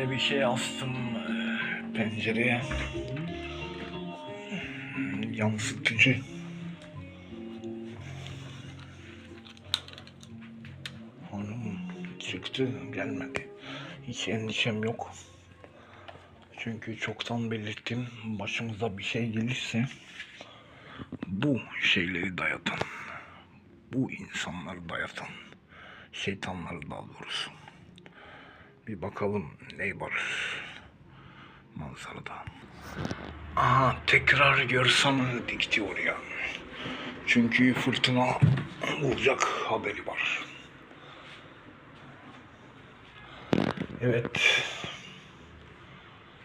Şöyle bir şey astım e, pencereye. Yansıtıcı. Hanım çıktı gelmedi. Hiç endişem yok. Çünkü çoktan belirttim başımıza bir şey gelirse bu şeyleri dayatan, bu insanları dayatan, şeytanları daha doğrusu. Bir bakalım ne var manzarada. Aha tekrar görsem dikti oraya. Çünkü fırtına olacak haberi var. Evet.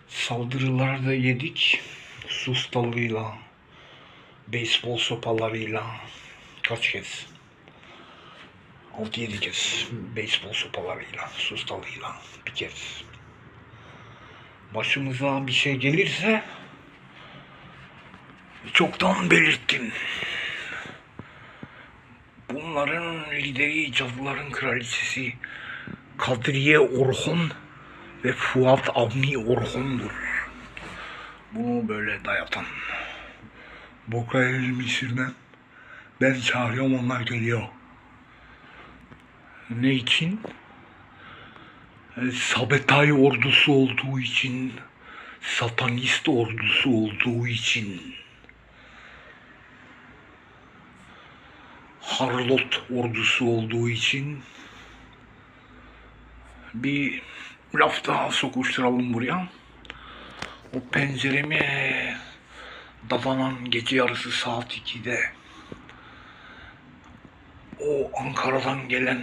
Saldırılar da yedik. Sustalıyla, beyzbol sopalarıyla kaç kez? 6-7 kez beyzbol sopalarıyla, sustalıyla bir kez. Başımıza bir şey gelirse çoktan belirttim. Bunların lideri cadıların kraliçesi Kadriye Orhun ve Fuat Avni Orhun'dur. Bunu böyle dayatan. Boka elimi sürmem. Ben çağırıyorum onlar geliyor. Ne için? E, Sabetay ordusu olduğu için, satanist ordusu olduğu için, Harlot ordusu olduğu için bir laf daha sokuşturalım buraya. O penceremi dadanan gece yarısı saat 2'de o Ankara'dan gelen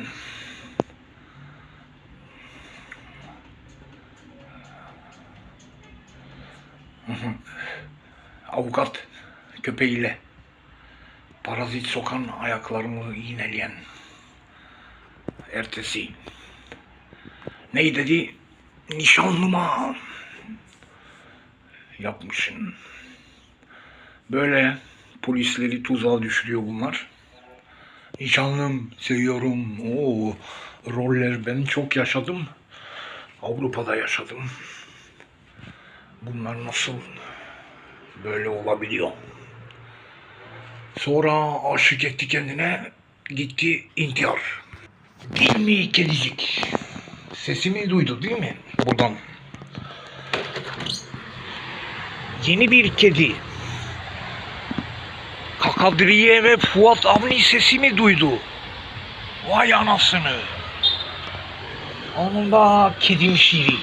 avukat köpeğiyle parazit sokan ayaklarımı iğneleyen ertesi ney dedi nişanlıma yapmışsın. Böyle polisleri tuzağa düşürüyor bunlar. Nişanlım, seviyorum. O roller ben çok yaşadım. Avrupa'da yaşadım. Bunlar nasıl böyle olabiliyor? Sonra aşık etti kendine, gitti intihar. Değil mi kedicik? Sesimi duydu değil mi? Buradan. Yeni bir kedi. Kakadriye ve Fuat Avni sesimi duydu. Vay anasını. Onun da kedim şiiri.